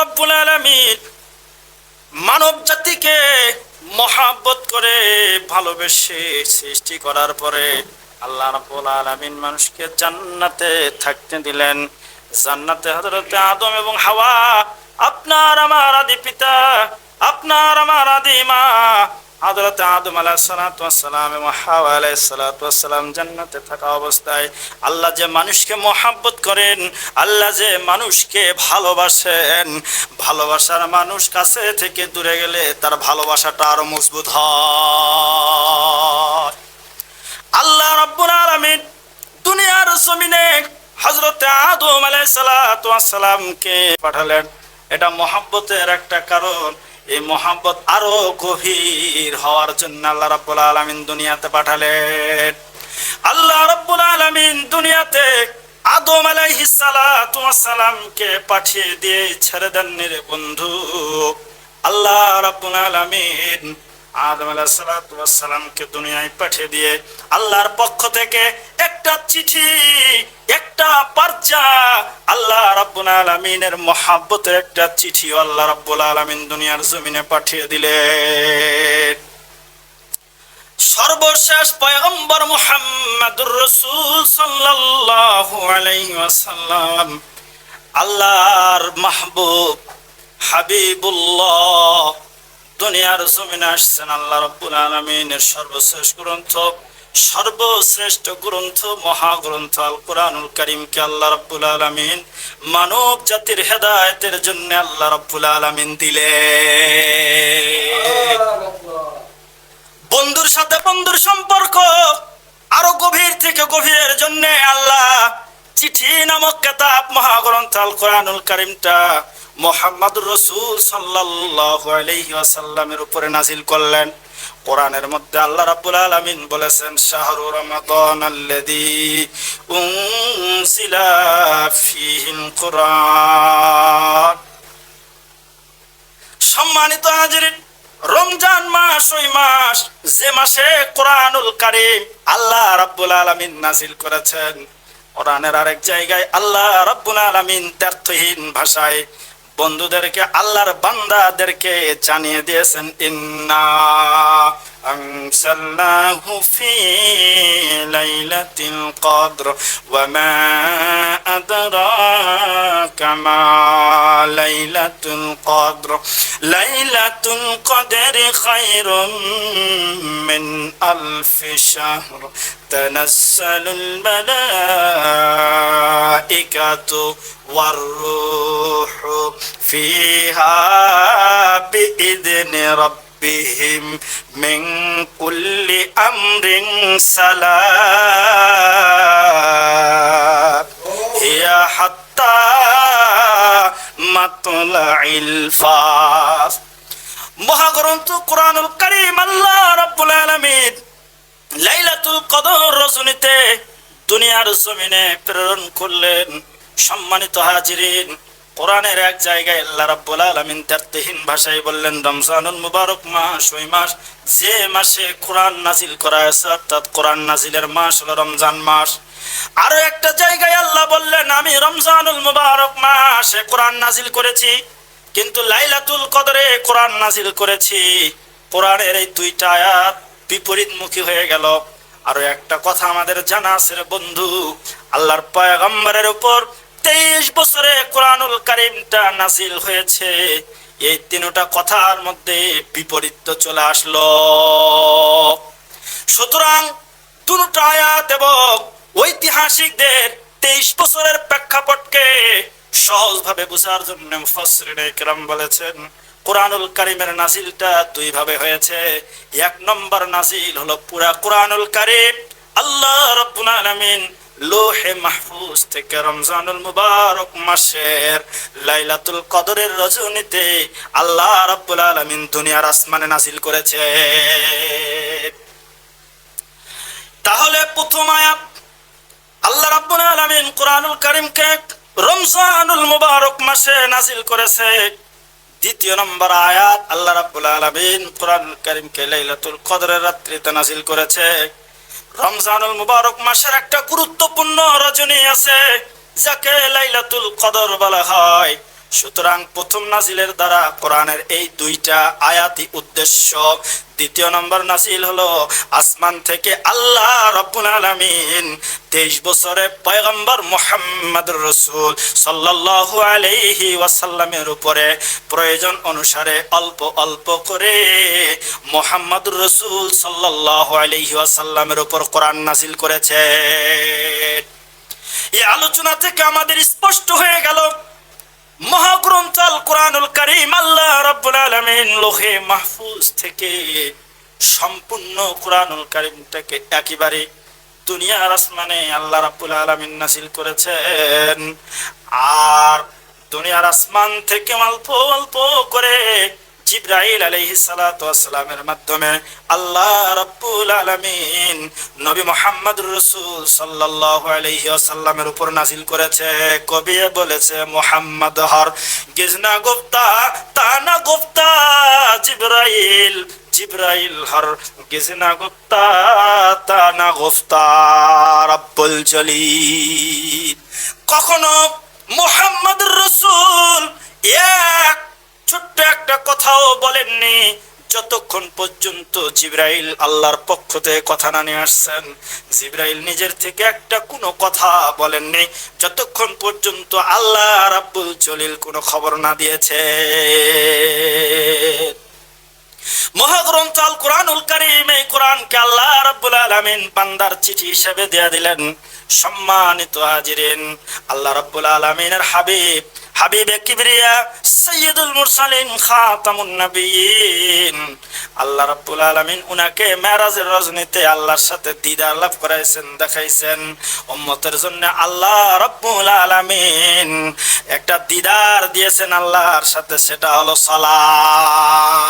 রব্বুল আলমিন মানব জাতিকে মহাব্বত করে ভালোবেসে সৃষ্টি করার পরে আল্লাহ রব্বুল আলমিন মানুষকে জান্নাতে থাকতে দিলেন। জান্নাতে হজরতে আদম এবং হাওয়া, আপনার আমার আদি পিতা, আপনার আমার আদি মা হযরতে আদম জান্নাতে থাকা অবস্থায় মানুষকে করেন, আল্লাহ যে মানুষকে ভালোবাসেন, ভালোবাসার মানুষ কাছে থেকে দূরে গেলে তার ভালোবাসাটা আরও মজবুত আল্লাহ রাব্বুল আলামিন দুনিয়ার জমিনে হযরতে আদম আলাইহিস সালাতু ওয়াস পাঠালেন। এটা মহাব্বতের একটা কারণ। এই মোহাম্মত আরও গভীর হওয়ার জন্য আল্লাহ রাব্বুল আলামিন দুনিয়াতে পাঠালেন। আল্লাহ রাব্বুল আলামিন দুনিয়াতে আদম আলাইহিসালামকে পাঠিয়ে দিয়ে ছেড়ে দেন বন্ধু। আল্লাহ রাব্বুল আলামিন আদম সালামকে দুনিয়ায় পাঠিয়ে দিয়ে আল্লাহর পক্ষ থেকে একটা চিঠি, একটা পারচা আল্লাহ রাব্বুল আলামিনের মহাব্বতের একটা চিঠি আল্লাহ রাব্বুল আলামিন দুনিয়ার জমিনে পাঠিয়ে দিলেন। সর্বশেষ পয়গম্বর মুহাম্মদুর রসুল সাল্লাল্লাহু আলাইহি ওয়াসাল্লাম, আল্লাহর মাহবুব হাবিবুল্লাহ সর্বশ্রেষ্ঠ গ্রন্থ, মহাগ্রন্থ আল কোরআনুল করিমকে আল্লাহ রাব্বুল আলামিন মানব জাতির হেদায়তের জন্য আল্লাহ রাব্বুল আলামিন দিলে বন্ধুর সাথে বন্ধুর সম্পর্ক আরও গভীর থেকে গভীরের জন্য আল্লাহ চিঠি নামক কেতাব মহাগ্রন্থ আল কোরআনুল কারিমটা মোহাম্মদ রসুল সাল্লাল্লাহু আলাইহি উপরে নাজিল করলেন। কোরআনের মধ্যে আল্লাহ রাব্বুল আলামিন বলেছেন, শাহরু রমাদান আল্লাযী উনসিলা কোরআন। সম্মানিত হাজিরিন, রমজান মাস, ওই মাস, যে মাসে কোরআনুল কারিম আল্লাহ রাব্বুল আলামিন নাজিল করেছেন কোরআনের আরেক জায়গায় আল্লাহ রাব্বুল আলামিন দ্ব্যর্থহীন ভাষায় বন্ধুদেরকে আল্লাহর বান্দাদেরকে জানিয়ে দিয়েছেন ইন্না أنزلناه في ليلة القدر وما أدراك ما ليلة القدر. ليلة القدر خير من ألف شهر. تنزل الملائكة والروح فيها بإذن ربهم بهم من كل أمر سلام هي حتى مطلع الفاس মহাগ্রন্থ কোরআনুল করিম আল্লাহ রাব্বুল আলামিন লাইলাতুল কদর রজনীতে দুনিয়ার জমিনে প্রেরণ করলেন সম্মানিত হাজিরিন কোরআনের এক জায়গায় আল্লাহ রাব্বুল আলামিন দ্ব্যর্থহীন ভাষায় বললেন, রমজানুল মুবারক মাস, ওই মাস যে মাসে কোরআন নাজিল করা হয়েছে, অর্থাৎ কোরআন নাজিলের মাস হলো রমজান মাস। আরও একটা জায়গায় আল্লাহ বললেন, আমি রমজানুল মুবারক মাসে কোরআন নাজিল করেছি, কিন্তু লাইলাতুল কদরে কোরআন নাজিল করেছি। কোরআনের এই দুইটা আয়াত বিপরীতমুখী হয়ে গেল। আরও একটা কথা আমাদের জানা আছে বন্ধু, আল্লাহর পয়গম্বরের উপর তেইশ বছরে কোরআনুল কারিমটা নাজিল হয়েছে। এই তিনটা কথার মধ্যে বিপরীত চলে আসলো। সুতরাং দুটা আয়াত এবং ঐতিহাসিকদের তেইশ বছরের প্রেক্ষাপটকে সহজভাবে বোঝার জন্য কেরাম বলেছেন, কোরআনুল কারিমের নাজিলটা দুই ভাবে হয়েছে। এক নম্বর নাজিল হলো পুরা কোরআনুল কারিম। আল্লাহ রাব্বুল আলামিন লোহে মাহফুজ থেকে রমজানুল মুবারক মাসের লাইলাতুল কদরের রজনীতে আল্লাহ রাব্বুল আলামিন দুনিয়ার আসমানে নাজিল করেছে। তাহলে প্রথম আয়াত, আল্লাহ রাব্বুল আলামিন কোরআনুল কারীমকে রমজানুল মুবারক মাসে নাসিল করেছে। দ্বিতীয় নম্বর আয়াত, আল্লাহ রাব্বুল আলামিন কোরআনুল কারীমকে লাইলাতুল কদরের রাত্রিতে নাসিল করেছে। রমজানুল মুবারক মাসের একটা গুরুত্বপূর্ণ রজনী আছে যাকে লাইলাতুল কদর বলা হয়। সুতরাং প্রথম নাজিলের দ্বারা কোরআনের এই দুইটা আয়াতি উদ্দেশ্য। দ্বিতীয় নম্বর নাসিল হলো, আসমান থেকে আল্লাহ রব্বুল আলামিন তেইশ বছরে পয়গম্বর মোহাম্মদ রসুল সাল্লাল্লাহু আলাইহি ওয়াসাল্লামের উপরে প্রয়োজন অনুসারে অল্প অল্প করে মোহাম্মদ রসুল সাল্লাল্লাহু আলাইহি ওয়াসাল্লামের উপর কোরআন নাসিল করেছে। এই আলোচনা থেকে আমাদের স্পষ্ট হয়ে গেল মহাগ্রন্থ আল কোরআনুল করিম, আল্লাহ রাব্বুল আলামিন লোহে মাহফুজ থেকে সম্পূর্ণ কোরআনুল করিমটাকে একেবারে দুনিয়ার আসমানে আল্লাহ রাব্বুল আলামিন নাসিল করেছেন। আর দুনিয়ার আসমান থেকে অল্প অল্প করে জিব্রাইল আলাইহি সালাতু ওয়াসসালামের মাধ্যমে আল্লাহ রাব্বুল আলামিন নবী মুহাম্মদ রাসূল সাল্লাল্লাহু আলাইহি ওয়াসাল্লামের উপর নাযিল করেছে কবি বলেছে, মুহাম্মদ হর, গিজনা গুপ্তা, তানা গুপ্তা, জিব্রাইল জিব্রাইল হর, গিজনা গুপ্তা, তানা গুপ্তা, রাব্বুল জলিল। কখনো মুহাম্মদ যতক্ষণ পর্যন্ত জিব্রাইল আল্লাহর পক্ষ থেকে কথা না নিয়ে আসছেন। জিব্রাইল নিজের থেকে একটা কোনো কথা বলেননি। যতক্ষণ পর্যন্ত আল্লাহ রাব্বুল জলিল কোনো খবর না দিয়েছে মহাগ্রন্থ আল কোরআনুল করিম এই কোরআনকে আল্লাহ রাব্বুল আলামিন বান্দার চিঠি হিসেবে দেয়া দিলেন। সম্মানিত হাজিরিন, আল্লাহ রাব্বুল আলামিনের হাবিব হাবিবে কিবরিয়া সৈয়দুল মুরসালিন খাতামুন নবিয়িন। আল্লাহ রাব্বুল আলামিন উনাকে মেরাজের রজনীতে আল্লাহর সাথে দিদার লাভ করাইছেন, দেখাইছেন। উম্মতের জন্য আল্লাহ রাব্বুল আলামিন একটা দিদার দিয়েছেন আল্লাহর সাথে, সেটা হলো সালাত।